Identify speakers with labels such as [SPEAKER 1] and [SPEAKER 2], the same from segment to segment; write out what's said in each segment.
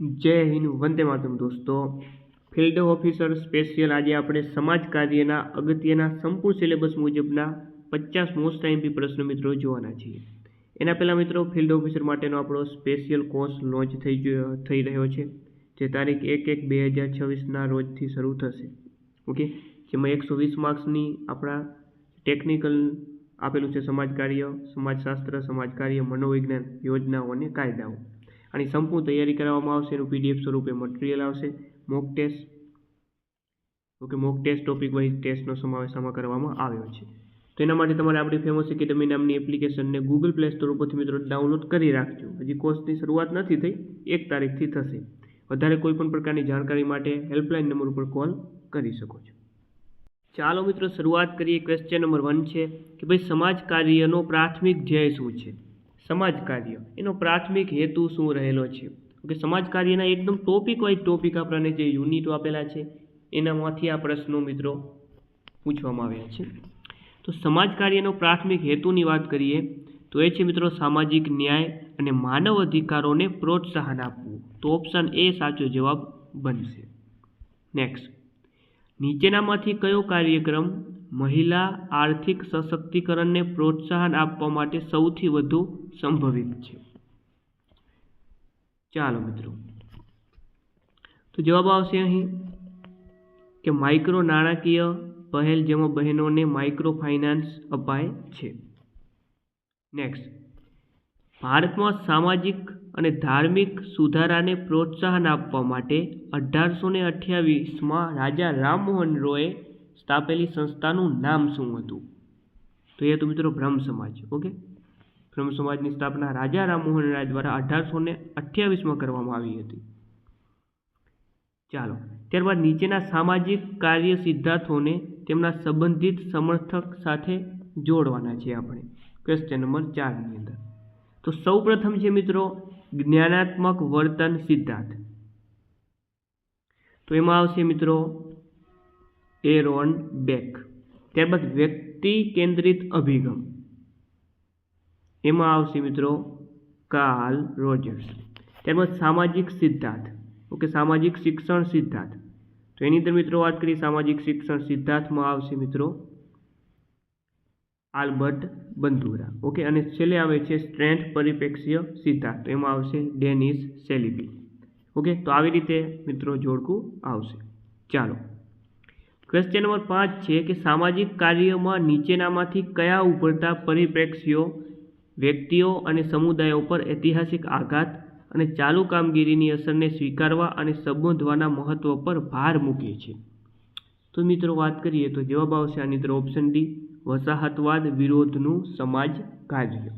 [SPEAKER 1] જય હિન્દ, વંદે માતરમ દોસ્તો. Field officer special આજે આપણે સમાજ કાર્યના અગત્યના સંપૂર્ણ સિલેબસ મુજબના પચાસ મોસ્ટ આઈમ્પી પ્રશ્નો મિત્રો જોવાના છીએ. એના પહેલાં મિત્રો ફિલ્ડ ઓફિસર માટેનો આપણો સ્પેશિયલ કોર્સ લોન્ચ થઈ ગયો, થઈ રહ્યો છે, જે તારીખ એક એક બે હજાર છવ્વીસના રોજથી શરૂ થશે. ઓકે જેમાં એકસો વીસ માર્ક્સની આપણા ટેકનિકલ આપેલું છે સમાજ કાર્ય, સમાજશાસ્ત્ર સમાજ કાર્ય મનોવિજ્ઞાન, યોજનાઓ અને કાયદાઓ. આની સંપૂર્ણ તૈયારી કરવામાં આવશે. એનું પીડીએફ સ્વરૂપે મટીરિયલ આવશે. Mock test okay mock test topic wise ટેસ્ટનો સમાવેશ આમાં કરવામાં આવ્યો છે. તો એના માટે તમારે આપણી ફેમસ એકેડમી નામની એપ્લિકેશનને ગૂગલ પ્લે સ્ટોર ઉપરથી મિત્રો ડાઉનલોડ કરી રાખજો. હજી કોર્સની શરૂઆત નથી થઈ. એક તારીખથી થશે. વધારે કોઈ પણ પ્રકારની જાણકારી માટે હેલ્પલાઇન નંબર ઉપર કોલ કરી શકો છો. ચાલો મિત્રો શરૂઆત કરીએ ક્વેશ્ચન નંબર વન છે કે ભાઈ સમાજ કાર્યનો પ્રાથમિક ધ્યેય શું છે? સમાજ કાર્ય એનો પ્રાથમિક હેતુ શું રહેલો છે? કે સમાજ કાર્યના એકદમ ટોપિક વાઇઝ ટોપિક આપણને જે યુનિટો આપેલા છે, એનામાંથી આ પ્રશ્નો મિત્રો પૂછવામાં આવ્યા છે. તો સમાજ કાર્યનો પ્રાથમિક હેતુની વાત કરીએ, તો એ છે મિત્રો સામાજિક ન્યાય અને માનવ અધિકારોને પ્રોત્સાહન આપવું. તો ઓપ્શન એ સાચો જવાબ બનશે. નેક્સ્ટ નીચેનામાંથી કયો કાર્યક્રમ મહિલા આર્થિક સશક્તિકરણને પ્રોત્સાહન આપવા માટે સૌથી વધુ સંભવિત છે. ચાલો મિત્રો. તો જવાબ આવશે અહીં કે માઇક્રો નાણાકીય પહેલ જેમાં બહેનોને માઇક્રો ફાઇનાન્સ અપાય છે. નેક્સ્ટ ભારતમાં સામાજિક અને ધાર્મિક સુધારાને પ્રોત્સાહન આપવા માટે અઢારસો ને અઠ્યાવીસમાં રાજા રામમોહન રોયે સ્થાપેલી સંસ્થાનું નામ શું હતું? તો એ હતું મિત્રો બ્રહ્મ સમાજ, ઓકે? બ્રહ્મ સમાજની સ્થાપના રાજા રામમોહન રાય દ્વારા અઢારસો ને અઠ્યાવીસમાં કરવામાં આવી હતી. ચાલો, ત્યારબાદ નીચેના સામાજિક કાર્ય સિદ્ધાંતોને તેમના સંબંધિત સમર્થક સાથે જોડવાના છે આપણે ક્વેશ્ચન નંબર ચારની અંદર. તો સૌ પ્રથમ છે મિત્રો, જ્ઞાનાત્મક વર્તન સિદ્ધાંત. તો એમાં આવશે મિત્રો એરોન બેક ત્યારબાદ વ્યક્તિ કેન્દ્રિત અભિગમ. એમાં આવશે મિત્રો કાર્લ રોજર્સ ત્યારબાદ સામાજિક સિદ્ધાંત. ઓકે, સામાજિક શિક્ષણ સિદ્ધાંત. તો એની અંદર મિત્રો વાત કરીએ, સામાજિક શિક્ષણ સિદ્ધાંતમાં આવશે મિત્રો આલ્બર્ટ બંધુરા ઓકે, અને છેલ્લે આવે છે સ્ટ્રેન્થ પરિપ્રેક્ષ્ય સિદ્ધાંત. તો એમાં આવશે ડેનિસ સેલિબી. ઓકે, તો આવી રીતે મિત્રો જોડકું આવશે. ચાલો. ક્વેશ્ચન નંબર પાંચ છે કે સામાજિક કાર્યમાં નીચેનામાંથી કયા ઉભરતા પરિપ્રેક્ષ્યો, વ્યક્તિઓ અને સમુદાયો પર ઐતિહાસિક આઘાત અને ચાલુ કામગીરીની અસરને સ્વીકારવા અને સંબોધવાના મહત્વ પર ભાર મૂકે છે? તો મિત્રો વાત કરીએ તો જવાબ આવશે આની અંદર ઓપ્શન ડી વસાહતવાદ વિરોધનું સમાજ કાર્ય.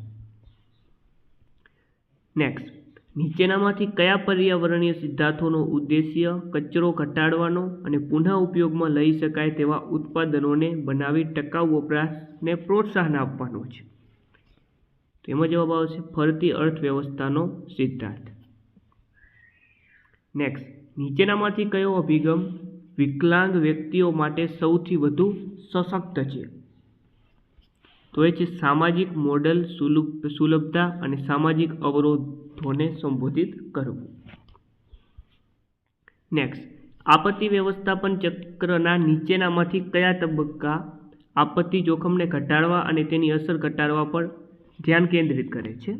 [SPEAKER 1] નેક્સ્ટ નીચેનામાંથી કયા પર્યાવરણીય સિદ્ધાંતોનો ઉદ્દેશ્ય કચરો ઘટાડવાનો અને પુનઃ ઉપયોગમાં લઈ શકાય તેવા ઉત્પાદનોને બનાવી ટકાઉ વપરાશને પ્રોત્સાહન આપવાનો છે? તેમાં જવાબ આવશે ફરતી અર્થવ્યવસ્થાનો સિદ્ધાંત. નેક્સ્ટ નીચેનામાંથી કયો અભિગમ વિકલાંગ વ્યક્તિઓ માટે સૌથી વધુ સશક્ત છે? તો એ છે સામાજિક મોડલ સુલભ, સુલભતા અને સામાજિક અવરોધોને સંબોધિત કરવું. નેક્સ્ટ આપત્તિ વ્યવસ્થાપન ચક્રના નીચેનામાંથી કયા તબક્કા આપત્તિ જોખમને ઘટાડવા અને તેની અસર ઘટાડવા પર ધ્યાન કેન્દ્રિત કરે છે?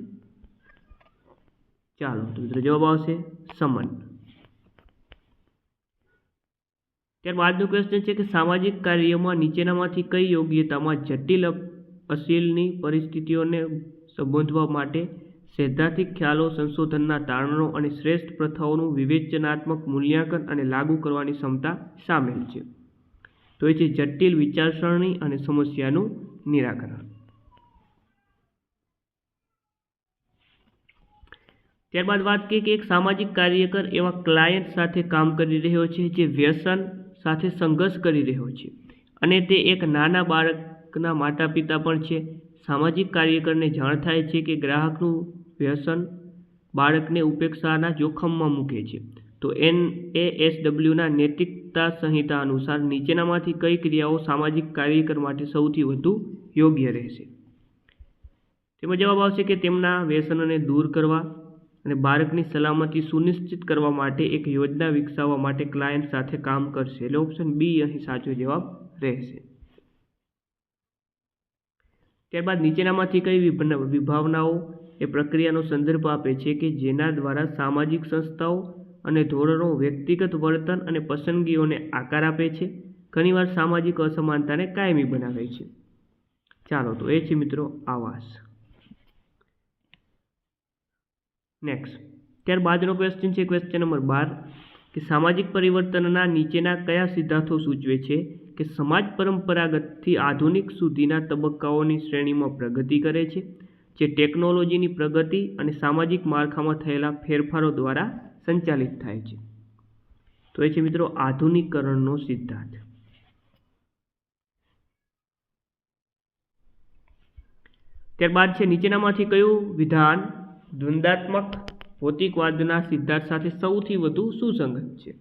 [SPEAKER 1] ચાલો, તો મિત્રો જવાબ આવશે સમન. ત્યારબાદનું ક્વેશ્ચન છે કે સામાજિક કાર્યમાં નીચેનામાંથી કઈ યોગ્યતામાં જટિલ અશીલની પરિસ્થિતિઓને સંબોધવા માટે સૈદ્ધાંતિક ખ્યાલો, સંશોધનના તારણો અને શ્રેષ્ઠ પ્રથાઓનું વિવેચનાત્મક મૂલ્યાંકન અને લાગુ કરવાની ક્ષમતા સામેલ છે. તો એ છે જટિલ વિચારસરણી અને સમસ્યાનું નિરાકરણ. ત્યારબાદ વાત કરીએ કે એક સામાજિક કાર્યકર એવા ક્લાયન્ટ સાથે કામ કરી રહ્યો છે જે વ્યસન સાથે સંઘર્ષ કરી રહ્યો છે અને તે એક નાના બાળકના માતા પિતા પણ છે. સામાજિક કાર્યકરને જાણ થાય છે કે ગ્રાહકનું વ્યસન બાળકને ઉપેક્ષાના જોખમમાં મૂકે છે. તો એન એ એસ ડબલ્યુના નૈતિકતા સંહિતા અનુસાર નીચેનામાંથી કઈ ક્રિયાઓ સામાજિક કાર્યકર માટે સૌથી વધુ યોગ્ય રહેશે? તેમાં જવાબ આવશે કે તેમના વ્યસનોને દૂર કરવા અને બાળકની સલામતી સુનિશ્ચિત કરવા માટે એક યોજના વિકસાવવા માટે ક્લાયન્ટ સાથે કામ કરશે. એટલે ઓપ્શન બી અહીં સાચો જવાબ રહેશે. ત્યારબાદ નીચેનામાંથી કઈ વિભ- વિભાવનાઓ એ પ્રક્રિયાનો સંદર્ભ આપે છે કે જેના દ્વારા સામાજિક સંસ્થાઓ અને ધોરણો વ્યક્તિગત વર્તન અને પસંદગીઓને આકાર આપે છે, ઘણીવાર સામાજિક અસમાનતાને કાયમી બનાવે છે. ચાલો તો એ છે મિત્રો આવાસ. નેક્સ્ટ ત્યારબાદનો ક્વેશ્ચન છે ક્વેશ્ચન નંબર બાર, કે સામાજિક પરિવર્તનના નીચેના કયા સિદ્ધાંતો સૂચવે છે કે સમાજ પરંપરાગતથી આધુનિક સુધીના તબક્કાઓની શ્રેણીમાં પ્રગતિ કરે છે? જે ટેકનોલોજીની પ્રગતિ અને સામાજિક માળખામાં થયેલા ફેરફારો દ્વારા સંચાલિત થાય છે. તો એ છે મિત્રો આધુનિકરણનો સિદ્ધાંત. ત્યારબાદ છે નીચેનામાંથી કયું વિધાન દ્વંદાત્મક ભૌતિકવાદના સિદ્ધાંત સાથે સૌથી વધુ સુસંગત છે?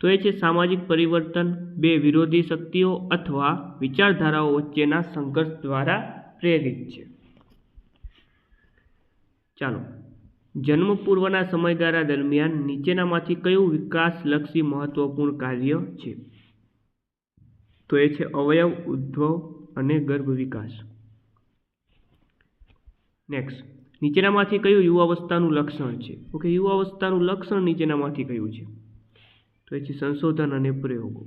[SPEAKER 1] તો એ છે સામાજિક પરિવર્તન, બે વિરોધી શક્તિઓ અથવા વિચારધારાઓ વચ્ચેના સંઘર્ષ દ્વારા પ્રેરિત છે. ચાલો. જન્મ પૂર્વના સમયગાળા દરમિયાન નીચેનામાંથી કયું વિકાસલક્ષી મહત્વપૂર્ણ કાર્ય છે? તો એ છે અવયવ, ઉદ્ભવ અને ગર્ભ વિકાસ. નેક્સ્ટ નીચેનામાંથી કયું યુવાવસ્થાનું લક્ષણ છે? ઓકે, યુવાવસ્થાનું લક્ષણ નીચેનામાંથી કયું છે? તો એ છે સંશોધન અને પ્રયોગો.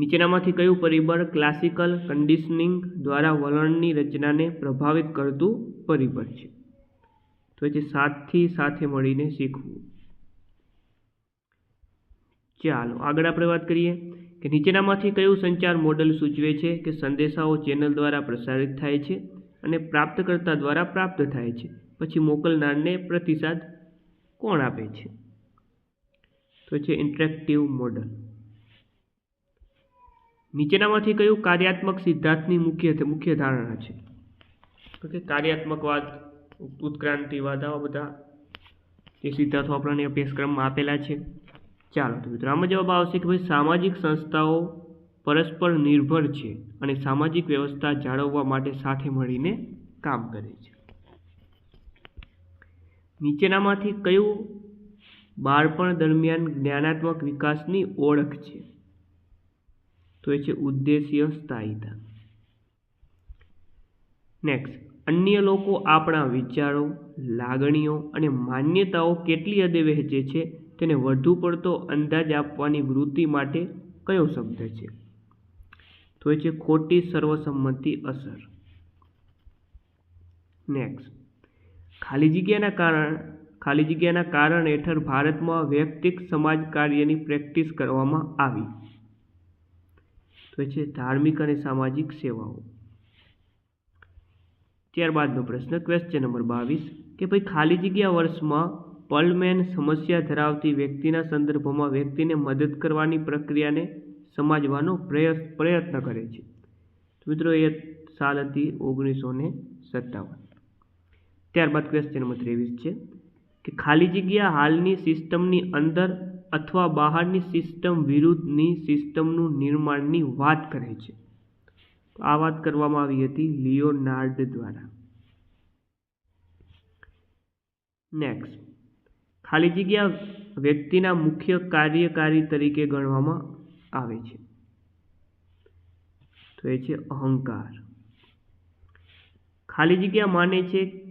[SPEAKER 1] નીચેનામાંથી કયું પરિબળ ક્લાસિકલ કન્ડિશનિંગ દ્વારા વલણની રચનાને પ્રભાવિત કરતું પરિબળ છે? તો એ સાથથી સાથે મળીને શીખવું. ચાલો, આગળ આપણે વાત કરીએ કે નીચેનામાંથી કયું સંચાર મોડલ સૂચવે છે કે સંદેશાઓ ચેનલ દ્વારા પ્રસારિત થાય છે અને પ્રાપ્તકર્તા દ્વારા પ્રાપ્ત થાય છે? પછી મોકલનારને પ્રતિસાદ કોણ આપે છે? તો છે ઇન્ટરેક્ટિવ મોડલ. નીચેનામાંથી કયું કાર્યાત્મક સિદ્ધાંતની મુખ્ય મુખ્ય ધારણા છે? તો કે કાર્યાત્મકવાદ, ઉત્ક્રાંતિવાદ, આવા બધા એ સિદ્ધાંતો આપણને અભ્યાસક્રમમાં આપેલા છે. ચાલો તો મિત્રો, આમાં જવાબ આવશે કે ભાઈ સામાજિક સંસ્થાઓ પરસ્પર નિર્ભર છે અને સામાજિક વ્યવસ્થા જાળવવા માટે સાથે મળીને કામ કરે છે. નીચેનામાંથી કયું બાળપણ દરમિયાન જ્ઞાનાત્મક વિકાસની ઓળખ છે? તો એ છે ઉદ્દેશ્ય સ્થાયીતા. નેક્સ્ટ અન્ય લોકો આપણા વિચારો, લાગણીઓ અને માન્યતાઓ કેટલી હદે વહેંચે છે તેને વધુ પડતો અંદાજ આપવાની વૃત્તિ માટે કયો શબ્દ છે? તો એ છે ખોટી સર્વસંમતિ અસર. નેક્સ્ટ ખાલી જગ્યાના કારણ, ખાલી જગ્યાના કારણ હેઠળ ભારતમાં વૈયક્તિક સમાજ કાર્યની પ્રેક્ટિસ કરવામાં આવી. તો છે, ધાર્મિક અને સામાજિક સેવાઓ. ત્યારબાદનો પ્રશ્ન ક્વેશ્ચન નંબર બાવીસ, કે ભાઈ ખાલી જગ્યા વર્ષમાં પલમેન સમસ્યા ધરાવતી વ્યક્તિના સંદર્ભમાં વ્યક્તિને મદદ કરવાની પ્રક્રિયાને સમાજવાનો પ્રયત્ન પ્રયત્ન કરે છે. મિત્રો, એ સાલ હતી ઓગણીસો ને સત્તાવન. ત્યારબાદ ક્વેશ્ચન નંબર ત્રેવીસ છે, કે ખાલી જગ્યા હાલની સિસ્ટમની અંદર અથવા બહારની સિસ્ટમ વિરુદ્ધની સિસ્ટમનું નિર્માણની વાત કરે છે. આ વાત કરવામાં આવી હતી લિયોનાર્ડ દ્વારા. નેક્સ્ટ ખાલી જગ્યા વ્યક્તિના મુખ્ય કાર્યકારી તરીકે ગણવામાં આવે છે. તો એ છે અહંકાર. ખાલી જગ્યા માને છે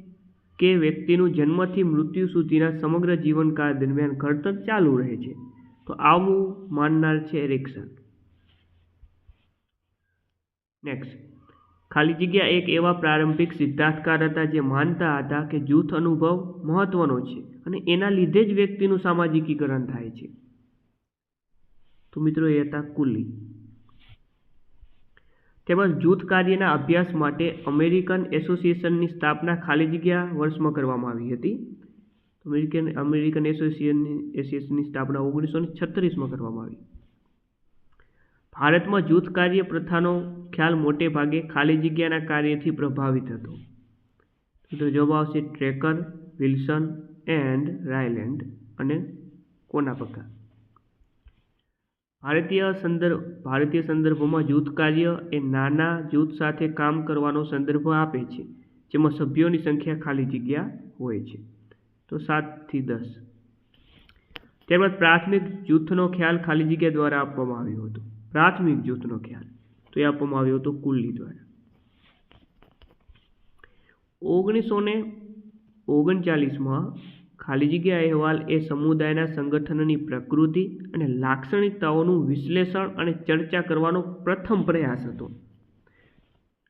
[SPEAKER 1] કે વ્યક્તિનું જન્મથી મૃત્યુ સુધીના સમગ્ર જીવનકાળ દરમિયાન ઘડતર ચાલુ રહે છે. તો આવું માનનાર છે એરિક્સન નેક્સ્ટ ખાલી જગ્યા એક એવા પ્રારંભિક સિદ્ધાંતકાર હતા જે માનતા હતા કે જૂથ અનુભવ મહત્વનો છે અને એના લીધે જ વ્યક્તિનું સામાજિકીકરણ થાય છે. તો મિત્રો, એ હતા કુલી. તેમજ જૂથ કાર્યના અભ્યાસ માટે અમેરિકન એસોસિએશનની સ્થાપના ખાલી જગ્યા વર્ષમાં કરવામાં આવી હતી. અમેરિકન અમેરિકન એસોસિએશનની એસોસિએશનની સ્થાપના ઓગણીસો છત્રીસમાં કરવામાં આવી. ભારતમાં જૂથ કાર્ય પ્રથાનો ખ્યાલ મોટે ભાગે ખાલી જગ્યાના કાર્યથી પ્રભાવિત હતો. તો જવાબ આવશે ટ્રેકર, વિલ્સન એન્ડ રાયલેન્ડ અને કોનાપકા ભારતીય સંદર્ભ, ભારતીય સંદર્ભમાં જૂથ કાર્ય એ નાના જૂથ સાથે કામ કરવાનો સંદર્ભ આપે છે, જેમાં સભ્યોની સંખ્યા ખાલી જગ્યા હોય છે. તો સાતથી દસ. ત્યારબાદ પ્રાથમિક જૂથનો ખ્યાલ ખાલી જગ્યા દ્વારા આપવામાં આવ્યો હતો. પ્રાથમિક જૂથનો ખ્યાલ. તો એ આપવામાં આવ્યો હતો કુલ્લી દ્વારા. ઓગણીસો ને ઓગણચાલીસમાં ખાલી જગ્યા અહેવાલ એ સમુદાયના સંગઠનની પ્રકૃતિ અને લાક્ષણિકતાઓનું વિશ્લેષણ અને ચર્ચા કરવાનો પ્રથમ પ્રયાસ હતો.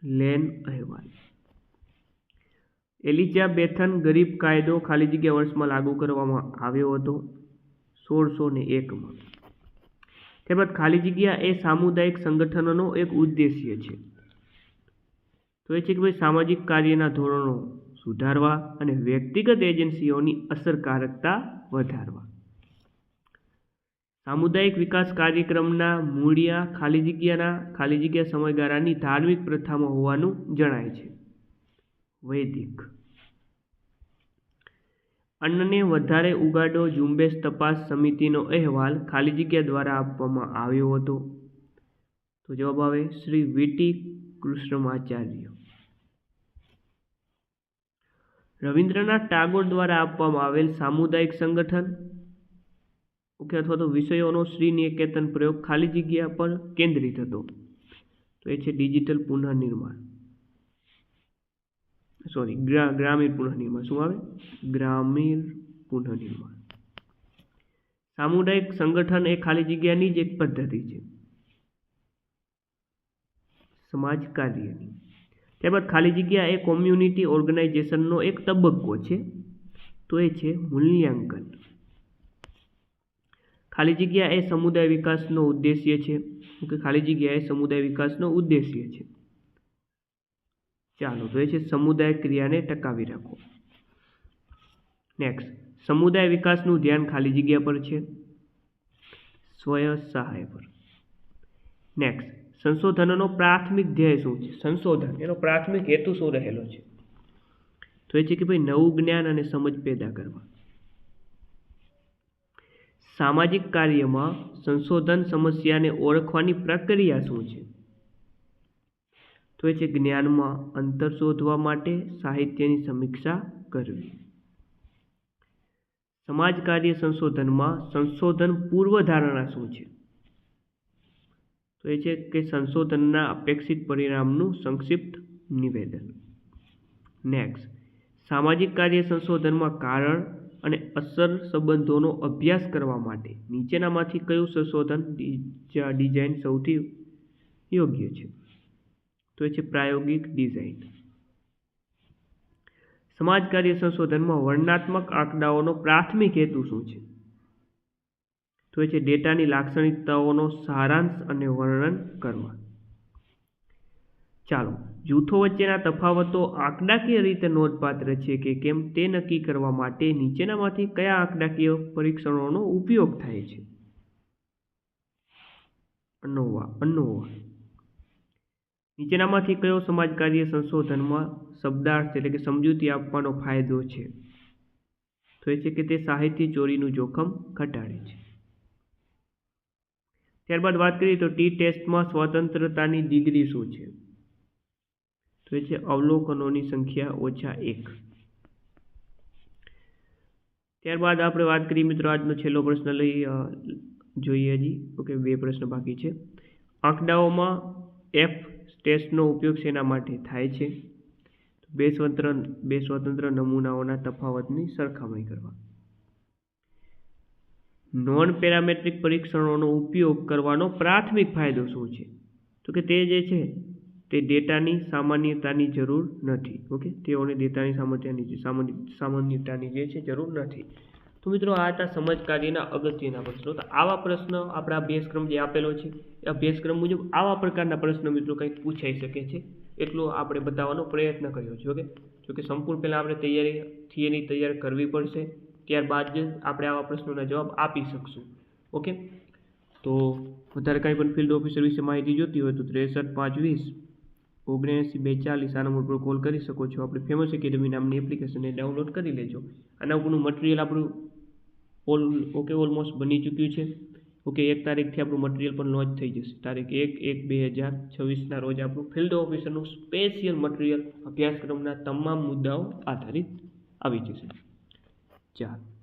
[SPEAKER 1] લેન અહેવાલ. એલિઝાબેથન ગરીબ કાયદો ખાલી જગ્યા વર્ષમાં લાગુ કરવામાં આવ્યો હતો સોળસો ને એકમાં. ત્યારબાદ ખાલી જગ્યા એ સામુદાયિક સંગઠનોનો એક ઉદ્દેશ્ય છે. તો એ છે કે ભાઈ સામાજિક કાર્યના ધોરણો સુધારવા અને વ્યક્તિગત એજન્સીઓની અસરકારકતા વધારવા. સામુદાયિક વિકાસ કાર્યક્રમના મૂળિયા ખાલી જગ્યાના, ખાલી જગ્યા સમયગાળાની ધાર્મિક પ્રથામાં હોવાનું જણાય છે. વૈદિક. અન્નને વધારે ઉગાડો ઝુંબેશ તપાસ સમિતિનો અહેવાલ ખાલી જગ્યા દ્વારા આપવામાં આવ્યો હતો. તો જવાબ આવે શ્રી વીટી કૃષ્ણમાચાર્ય. રવિન્દ્રનાથ ટાગોર દ્વારા આપવામાં આવેલ સામુદાયિક સંગઠન ઓકે અથવા તો વિષયોનો શ્રી નિકેતન પ્રયોગ ખાલી જગ્યા પર કેન્દ્રિત હતો. તો એ છે ડિજિટલ પુનઃનિર્માણ. સોરી ગ્રામીણ પુનઃનિર્માણ. શું આવે? ગ્રામીણ પુનઃનિર્માણ. સામુદાયિક સંગઠન એ ખાલી જગ્યાની જ એક પદ્ધતિ છે. સમાજ કાર્યની. ત્યારબાદ ખાલી જગ્યા એ કોમ્યુનિટી ઓર્ગેનાઇઝેશનનો એક તબક્કો છે, તો એ છે મૂલ્યાંકન. ખાલી જગ્યા એ સમુદાય વિકાસનો ઉદ્દેશ્ય છે, કે ખાલી જગ્યા એ સમુદાય વિકાસનો ઉદ્દેશ્ય છે. ચાલો, તો એ છે સમુદાય ક્રિયાને ટકાવી રાખો. નેક્સ્ટ સમુદાય વિકાસનું ધ્યાન ખાલી જગ્યા પર છે, સ્વયં સહાય પર. નેક્સ્ટ સંશોધનનો પ્રાથમિક ધ્યેય શું છે? સંશોધન. એનો પ્રાથમિક હેતુ શું રહેલો છે? તો એ છે કે ભાઈ નવું જ્ઞાન અને સમજ પેદા કરવા. સામાજિક કાર્યમાં સંશોધન સમસ્યાને ઓળખવાની પ્રક્રિયા શું છે? તો એ છે જ્ઞાનમાં અંતર શોધવા માટે સાહિત્યની સમીક્ષા કરવી. સમાજ કાર્ય સંશોધનમાં સંશોધન પૂર્વધારણા શું છે? તો એ છે કે સંશોધનના અપેક્ષિત પરિણામનું સંક્ષિપ્ત નિવેદન. નેક્સ્ટ સામાજિક કાર્ય સંશોધનમાં કારણ અને અસર સંબંધોનો અભ્યાસ કરવા માટે નીચેનામાંથી કયું સંશોધન ડિઝાઇન સૌથી યોગ્ય છે? તો એ છે પ્રાયોગિક ડિઝાઇન. સમાજ કાર્ય સંશોધનમાં વર્ણનાત્મક આંકડાઓનો પ્રાથમિક હેતુ શું છે? તો એ છે ડેટાની લાક્ષણિકતાઓનો સારાંશ અને વર્ણન કરવા. ચાલો, જૂથો વચ્ચેના તફાવતો આંકડાકીય રીતે નોંધપાત્ર છે કે કેમ તે નક્કી કરવા માટે નીચેનામાંથી કયા આંકડાકીય પરીક્ષણોનો ઉપયોગ થાય છે? અનોવા અનોવા. નીચેનામાંથી કયો સમાજ કાર્ય સંશોધનમાં શબ્દાર્થ એટલે કે સમજૂતી આપવાનો ફાયદો છે? તો એ છે કે તે સાહિત્ય ચોરીનું જોખમ ઘટાડે છે. ત્યારબાદ વાત કરીએ તો ટી ટેસ્ટમાં સ્વતંત્રતાની ડિગ્રી શું છે? તો એ છે અવલોકનોની સંખ્યા ઓછા એક. ત્યારબાદ આપણે વાત કરીએ મિત્રો આજનો છેલ્લો પ્રશ્ન લઈ જોઈએ હજી. ઓકે, બે પ્રશ્ન બાકી છે. આંકડાઓમાં એફ ટેસ્ટનો ઉપયોગ શેના માટે થાય છે? બે સ્વતંત્ર બે સ્વતંત્ર નમૂનાઓના તફાવતની સરખામણી કરવા. નોન પેરામેટ્રિક પરીક્ષણોનો ઉપયોગ કરવાનો પ્રાથમિક ફાયદો શું છે? તો કે તે જે છે, તે ડેટાની સામાન્યતાની જરૂર નથી. ઓકે? તેઓને ડેટાની સામાન્યતાની સામાન્ય, સામાન્યતાની જે છે જરૂર નથી. તો મિત્રો, આ હતા સમજ કાર્યના અગત્યના પ્રશ્નો. તો આવા પ્રશ્ન આપણા અભ્યાસક્રમ જે આપેલો છે, એ અભ્યાસક્રમ મુજબ આવા પ્રકારના પ્રશ્નો મિત્રો કંઈક પૂછાઈ શકે છે, એટલો આપણે બતાવવાનો પ્રયત્ન કર્યો છે. ઓકે? જોકે સંપૂર્ણ પહેલાં આપણે તૈયારી, થિયરી તૈયાર કરવી પડશે. ત્યારબાદ જ આપણે આવા પ્રશ્નોના જવાબ આપી શકશું. ઓકે? તો વધારે કાંઈ પણ ફિલ્ડ ઓફિસર વિશે માહિતી જોતી હોય તો ત્રેસઠ પાંચ વીસ ઓગણએંસી બે ચાલીસ આ નંબર પર કોલ કરી શકો છો. આપણે ફેમસ એકેડમી નામની એપ્લિકેશનને ડાઉનલોડ કરી લેજો. આના ઉપરનું મટીરિયલ આપણું ઓલ ઓકે ઓલમોસ્ટ બની ચૂક્યું છે. ઓકે, એક તારીખથી આપણું મટીરિયલ પણ લોન્ચ થઈ જશે. તારીખ એક એક, બે હજાર છવ્વીસના રોજ આપણું ફિલ્ડ ઓફિસરનું સ્પેશિયલ મટીરિયલ અભ્યાસક્રમના તમામ મુદ્દાઓ આધારિત આવી જશે. ચાલો